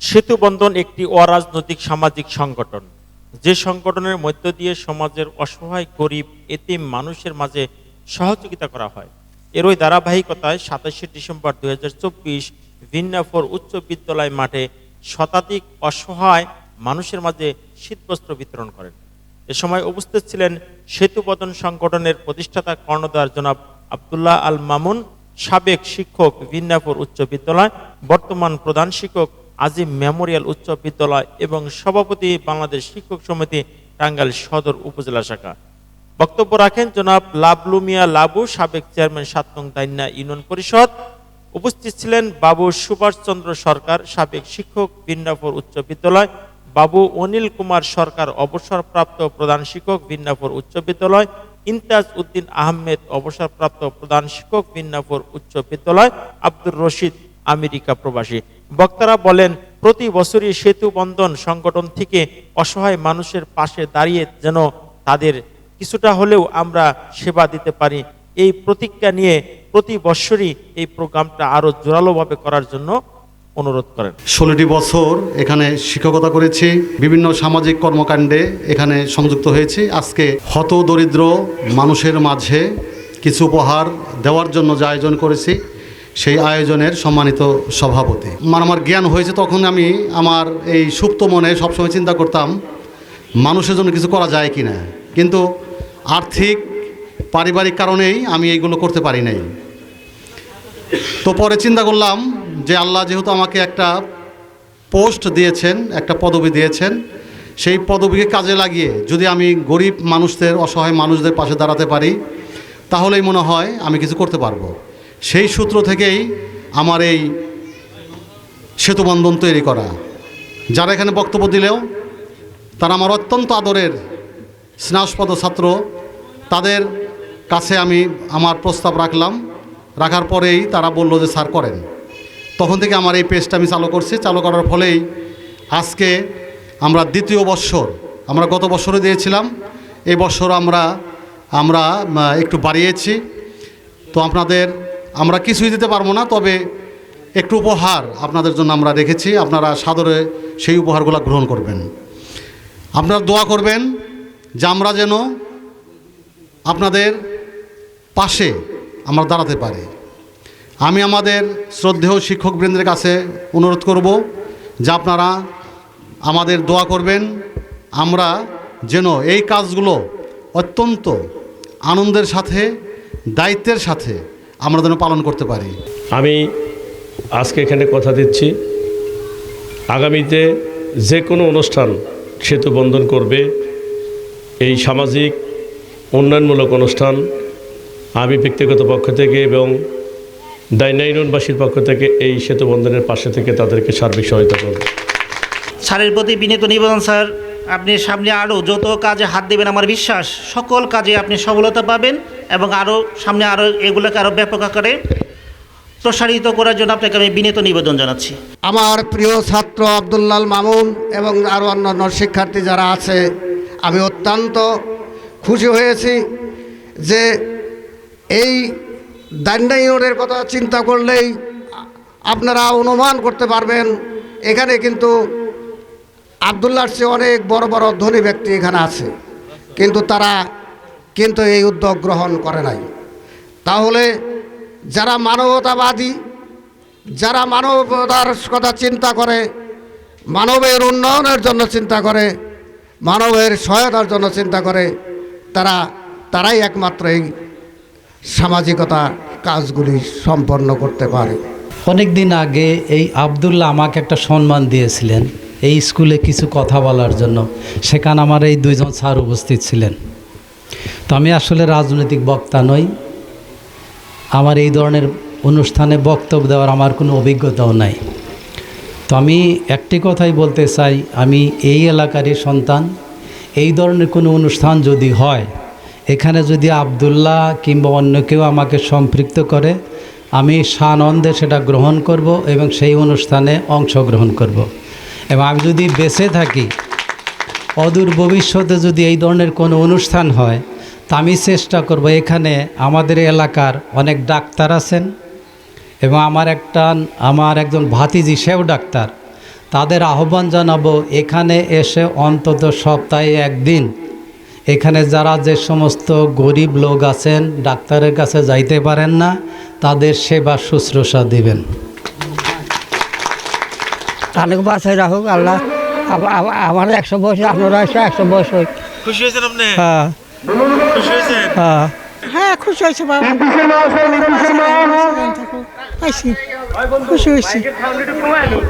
সেতু বন্ধন একটি অরাজনৈতিক সামাজিক সংগঠন। যে সংগঠনের মধ্য দিয়ে সমাজের অসহায়, গরিব, এতিম মানুষের মাঝে সহযোগিতা করা হয়। এর ওই ধারাবাহিকতায় সাতাশে ডিসেম্বর দুই হাজার চব্বিশ ভিন্নাফোর উচ্চ বিদ্যালয় মাঠে শতাধিক অসহায় মানুষের মাঝে শীতবস্ত্র বিতরণ করেন। এ সময় উপস্থিত ছিলেন সেতুবদন সংগঠনের প্রতিষ্ঠাতা কর্ণধার জনাব আবদুল্লাহ আল মামুন, সাবেক শিক্ষক ভিন্নাপুর উচ্চ বিদ্যালয়, বর্তমান প্রধান শিক্ষক আজিম মেমোরিয়াল উচ্চ বিদ্যালয় এবং সভাপতি বাংলাদেশ শিক্ষক সমিতি, টাঙ্গাইল সদর উপজেলা শাখা। বক্তব্য রাখেন জনাব লাবলু মিয়া লাবু, সাবেক চেয়ারম্যান সাত নং দাইন্যা ইউনিয়ন পরিষদ। উপস্থিত ছিলেন বাবু সুভাষচন্দ্র সরকার, সাবেক শিক্ষক ভিন্নাপুর উচ্চ বিদ্যালয়। বাবু অনিল কুমার সরকার, অবসরপ্রাপ্ত প্রধান শিক্ষক ভিন্নাপুর উচ্চ বিদ্যালয়। ইমতাজ উদ্দিন আহমেদ, অবসরপ্রাপ্ত প্রধান শিক্ষক ভিন্নাপুর উচ্চ বিদ্যালয়। আব্দুর রশিদ, আমেরিকা প্রবাসী। বক্তারা বলেন, প্রতি বছরই সেতু বন্ধন সংগঠন থেকে অসহায় মানুষের পাশে দাঁড়িয়ে যেন তাদের কিছুটা হলেও আমরা সেবা দিতে পারি। এই প্রতিজ্ঞা নিয়ে প্রতি বছরই এই প্রোগ্রামটা আরও জোরালোভাবে করার জন্য অনুরোধ করেন। ষোলোটি বছর এখানে শিক্ষকতা করেছি, বিভিন্ন সামাজিক কর্মকাণ্ডে এখানে সংযুক্ত হয়েছি। আজকে হত দরিদ্র মানুষের মাঝে কিছু উপহার দেওয়ার জন্য যে আয়োজন করেছি সেই আয়োজনের সম্মানিত সভাপতি। আমার আমার জ্ঞান হয়েছে তখন আমি আমার এই সুপ্ত মনে সবসময় চিন্তা করতাম, মানুষের জন্য কিছু করা যায় কি না কিন্তু আর্থিক, পারিবারিক কারণেই আমি এইগুলো করতে পারি নাই। তো পরে চিন্তা করলাম যে আল্লাহ যেহেতু আমাকে একটা পোস্ট দিয়েছেন, একটা পদবি দিয়েছেন, সেই পদবিকে কাজে লাগিয়ে যদি আমি গরিব মানুষদের, অসহায় মানুষদের পাশে দাঁড়াতে পারি, তাহলেই মনে হয় আমি কিছু করতে পারব। সেই সূত্র থেকেই আমার এই সেতুবন্ধন তৈরি করা। যারা এখানে বক্তব্য দিলেও, তারা আমার অত্যন্ত আদরের স্নেহাস্পদ ছাত্র, তাদের কাছে আমি আমার প্রস্তাব রাখলাম। রাখার পরেই তারা বলল যে, স্যার, করেন। তখন থেকে আমার এই পেজটা আমি চালু করছি। চালু করার ফলেই আজকে আমরা দ্বিতীয় বৎসর আমরা গত বছরে দিয়েছিলাম। এই বছর আমরা আমরা একটু বাড়িয়েছি। তো আপনাদের আমরা কিছুই দিতে পারব না, তবে একটু উপহার আপনাদের জন্য আমরা রেখেছি। আপনারা সাদরে সেই উপহারগুলো গ্রহণ করবেন। আপনারা দোয়া করবেন যে আমরা যেন আপনাদের পাশে আমরা দাঁড়াতে পারি। আমি আমাদের শ্রদ্ধেয় শিক্ষকবৃন্দের কাছে অনুরোধ করব যে আপনারা আমাদের দোয়া করবেন, আমরা যেন এই কাজগুলো অত্যন্ত আনন্দের সাথে, দায়িত্বের সাথে আমরা যেন পালন করতে পারি। আমি আজকে এখানে কথা দিচ্ছি। আগামীতে যে কোনো অনুষ্ঠান সেতু বন্ধন করবে। এই সামাজিক উন্নয়নমূলক অনুষ্ঠান আমি ব্যক্তিগত পক্ষ থেকে এবং দাইনাইনবাসীর পক্ষ থেকে এই সেতু বন্ধনের পাশে থেকে তাদেরকে সার্বিক সহায়তা করব। স্যারের প্রতি বিনীত নিবেদন স্যার। আপনি সামনে আরও যত কাজে হাত দেবেন আমার বিশ্বাস সকল কাজে আপনি সফলতা পাবেন। এবং আরও সামনে আরও এগুলোকে আরও ব্যাপক আকারে প্রসারিত করার জন্য আপনাকে আমি বিনীত নিবেদন জানাচ্ছি। আমার প্রিয় ছাত্র আবদুল্লাল মামুন এবং আরও অন্যান্য শিক্ষার্থী যারা আছে, আমি অত্যন্ত খুশি হয়েছি যে এই দান্ডা ইউনিয়নের কথা চিন্তা করলেই আপনারা অনুমান করতে পারবেন, এখানে কিন্তু আবদুল্লার চেয়ে অনেক বড় বড় ধনী ব্যক্তি এখানে আছে। কিন্তু তারা কিন্তু এই উদ্যোগ গ্রহণ করে নাই। তাহলে যারা মানবতাবাদী, যারা মানবতার কথা চিন্তা করে, মানবের উন্নয়নের জন্য চিন্তা করে, মানবের সহায়তার জন্য চিন্তা করে, তারা, তারাই একমাত্র এই সামাজিকতা কাজগুলি সম্পন্ন করতে পারে। অনেক দিন আগে এই আবদুল্লাহ আমাকে একটা সম্মান দিয়েছিলেন এই স্কুলে কিছু কথা বলার জন্য। সেখানে আমার এই দুইজন স্যার উপস্থিত ছিলেন। তো আমি আসলে রাজনৈতিক বক্তা নই। আমার এই ধরনের অনুষ্ঠানে বক্তব্য দেওয়ার আমার কোনো অভিজ্ঞতাও নাই। তো আমি একটি কথাই বলতে চাই, আমি এই এলাকারই সন্তান। এই ধরনের কোনো অনুষ্ঠান যদি হয়, এখানে যদি আবদুল্লাহ কিংবা অন্য কেউ আমাকে সম্পৃক্ত করে, আমি সানন্দে সেটা গ্রহণ করব এবং সেই অনুষ্ঠানে অংশগ্রহণ করব। এবং আমি যদি বেঁচে থাকি অদূর ভবিষ্যতে যদি এই ধরনের কোনো অনুষ্ঠান হয়, তা আমি চেষ্টা করব। এখানে আমাদের এলাকার অনেক ডাক্তার আছেন এবং আমার একটা, আমার একজন ভাতিজি, সেও ডাক্তার। তাদের আহ্বান জানাব, এখানে এসে অন্তত সপ্তাহে একদিন এখানে যারা যে সমস্ত গরিব লোক আছেন, ডাক্তারের কাছে যাইতে পারেন না, তাদের সেবা শুশ্রূষা দিবেন। তাহলে বাসায় রাখুক, আল্লাহ। আমার একশো বয়স আপনারা একশো একশো বয়স হয় খুশি হয়েছেন আপনি? হ্যাঁ। খুশি হয়েছেন? হ্যাঁ। হ্যাঁ খুশি হয়েছে বাবা। খুশি হয়েছি।